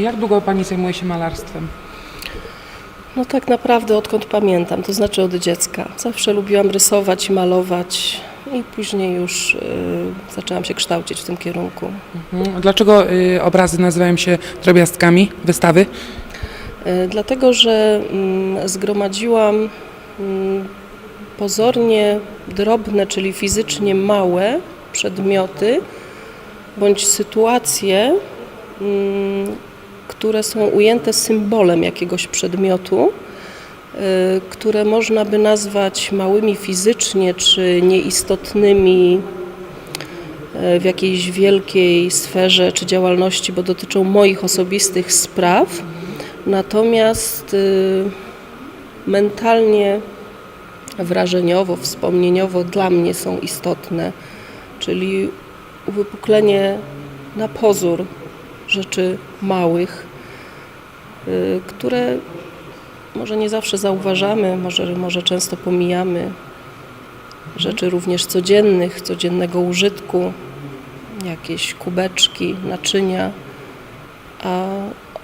Jak długo Pani zajmuje się malarstwem? No tak naprawdę odkąd pamiętam, to znaczy od dziecka. Zawsze lubiłam rysować i malować i później już y, zaczęłam się kształcić w tym kierunku. Mhm. Dlaczego y, obrazy nazywają się drobiazgami wystawy? Y, Dlatego, że mm, zgromadziłam mm, pozornie drobne, czyli fizycznie małe przedmioty bądź sytuacje, mm, które są ujęte symbolem jakiegoś przedmiotu, y, które można by nazwać małymi fizycznie czy nieistotnymi y, w jakiejś wielkiej sferze czy działalności, bo dotyczą moich osobistych spraw. Natomiast y, mentalnie, wrażeniowo, wspomnieniowo dla mnie są istotne, czyli uwypuklenie na pozór rzeczy małych, które może nie zawsze zauważamy, może, może często pomijamy. Rzeczy również codziennych, codziennego użytku, jakieś kubeczki, naczynia, a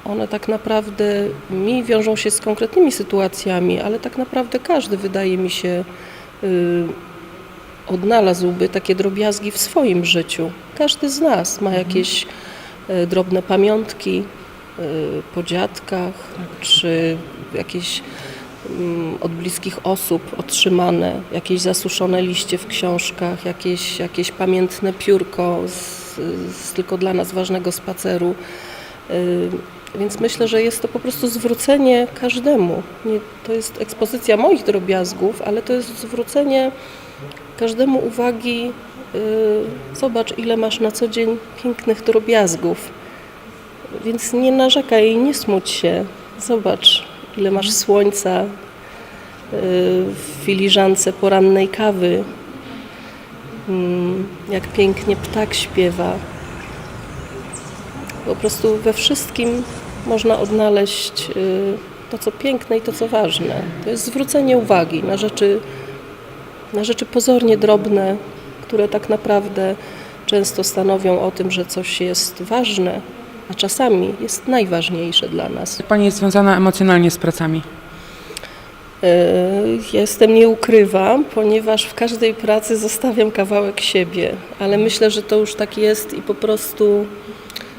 one tak naprawdę mi wiążą się z konkretnymi sytuacjami, ale tak naprawdę każdy wydaje mi się y, odnalazłby takie drobiazgi w swoim życiu. Każdy z nas ma jakieś y, drobne pamiątki y, po dziadkach, czy jakieś mm, od bliskich osób otrzymane, jakieś zasuszone liście w książkach, jakieś, jakieś pamiętne piórko z, z tylko dla nas ważnego spaceru. Y, Więc myślę, że jest to po prostu zwrócenie każdemu. Nie, to jest ekspozycja moich drobiazgów, ale to jest zwrócenie każdemu uwagi. y, Zobacz, ile masz na co dzień pięknych drobiazgów. Więc nie narzekaj nie smuć się. Zobacz, ile masz słońca y, w filiżance porannej kawy. Mm, Jak pięknie ptak śpiewa. Po prostu we wszystkim można odnaleźć y, to, co piękne i to, co ważne. To jest zwrócenie uwagi na rzeczy, na rzeczy pozornie drobne, które tak naprawdę często stanowią o tym, że coś jest ważne, a czasami jest najważniejsze dla nas. Pani jest związana emocjonalnie z pracami. Y, Jestem, nie ukrywam, ponieważ w każdej pracy zostawiam kawałek siebie, ale myślę, że to już tak jest i po prostu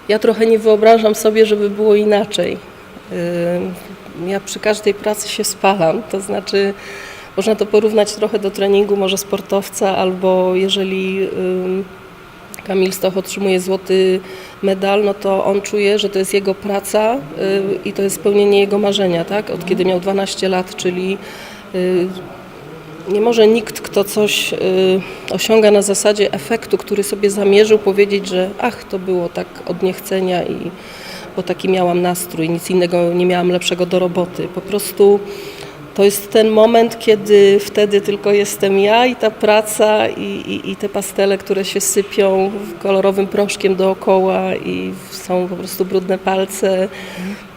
ja trochę nie wyobrażam sobie, żeby było inaczej. Y, Ja przy każdej pracy się spalam, to znaczy można to porównać trochę do treningu może sportowca, albo jeżeli Kamil Stoch otrzymuje złoty medal, no to on czuje, że to jest jego praca y, i to jest spełnienie jego marzenia, tak? Od kiedy miał 12 lat, czyli y, nie może nikt, kto coś y, osiąga na zasadzie efektu, który sobie zamierzył, powiedzieć, że ach, to było tak od niechcenia i bo taki miałam nastrój, nic innego nie miałam lepszego do roboty. Po prostu to jest ten moment, kiedy wtedy tylko jestem ja i ta praca i, i, i te pastele, które się sypią kolorowym proszkiem dookoła i są po prostu brudne palce.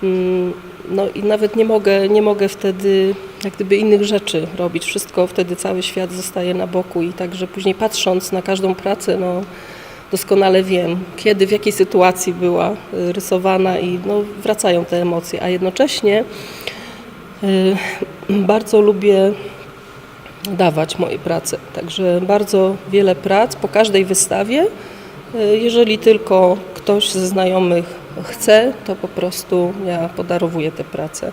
Mm, No i nawet nie mogę, nie mogę wtedy jak gdyby innych rzeczy robić. Wszystko wtedy cały świat zostaje na boku i także później patrząc na każdą pracę, no doskonale wiem, kiedy, w jakiej sytuacji była y, rysowana i no, wracają te emocje, a jednocześnie y, bardzo lubię dawać moje prace. Także bardzo wiele prac po każdej wystawie. y, Jeżeli tylko ktoś ze znajomych chce, to po prostu ja podarowuję te prace.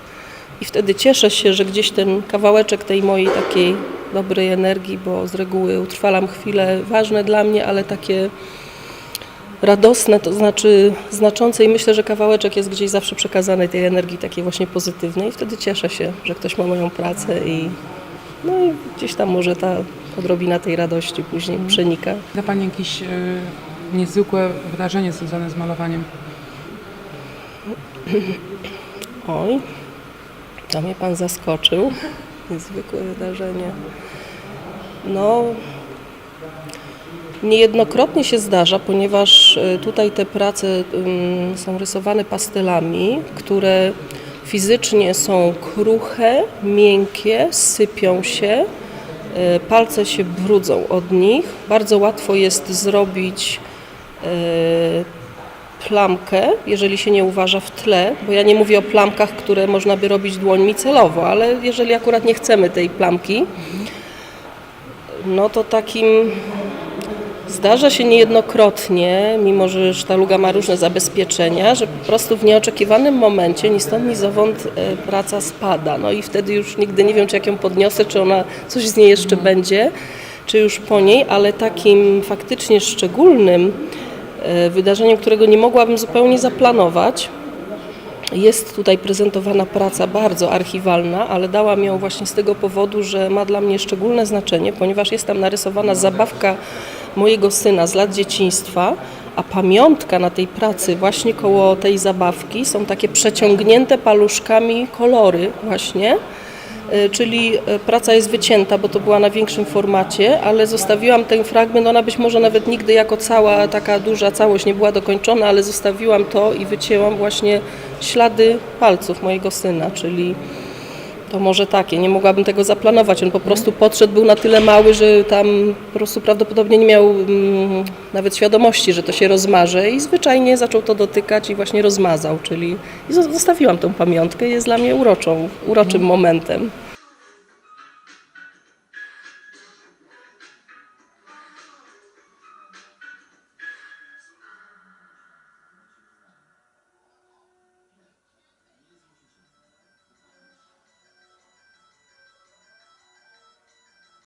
I wtedy cieszę się, że gdzieś ten kawałeczek tej mojej takiej dobrej energii, bo z reguły utrwalam chwile ważne dla mnie, ale takie radosne, to znaczy znaczące i myślę, że kawałeczek jest gdzieś zawsze przekazany tej energii takiej właśnie pozytywnej. I wtedy cieszę się, że ktoś ma moją pracę i no i gdzieś tam może ta odrobina tej radości później przenika. Da Pani jakieś y, niezwykłe wydarzenie związane z malowaniem? Oj, to mnie Pan zaskoczył. Niezwykłe wydarzenie. No, niejednokrotnie się zdarza, ponieważ y, tutaj te prace są rysowane pastelami, które fizycznie są kruche, miękkie, sypią się, y, palce się brudzą od nich. Bardzo łatwo jest zrobić y, plamkę, jeżeli się nie uważa w tle, bo ja nie mówię o plamkach, które można by robić dłońmi celowo, ale jeżeli akurat nie chcemy tej plamki, no to takim zdarza się niejednokrotnie, mimo że sztaluga ma różne zabezpieczenia, że po prostu w nieoczekiwanym momencie ni stąd, ni zowąd e, praca spada. No i wtedy już nigdy nie wiem, czy jak ją podniosę, czy ona coś z niej jeszcze będzie, czy już po niej, ale takim faktycznie szczególnym e, wydarzeniem, którego nie mogłabym zupełnie zaplanować, jest tutaj prezentowana praca bardzo archiwalna, ale dałam ją właśnie z tego powodu, że ma dla mnie szczególne znaczenie, ponieważ jest tam narysowana zabawka mojego syna z lat dzieciństwa, a pamiątka na tej pracy właśnie koło tej zabawki są takie przeciągnięte paluszkami kolory właśnie. Y, Czyli y, praca jest wycięta, bo to była na większym formacie, ale zostawiłam ten fragment, ona być może nawet nigdy jako cała taka duża całość nie była dokończona, ale zostawiłam to i wycięłam właśnie ślady palców mojego syna, czyli to może takie, nie mogłabym tego zaplanować. On po prostu podszedł, był na tyle mały, że tam po prostu prawdopodobnie nie miał mm, nawet świadomości, że to się rozmarze i zwyczajnie zaczął to dotykać i właśnie rozmazał, czyli i zo- zostawiłam tą pamiątkę, jest dla mnie uroczą, uroczym momentem.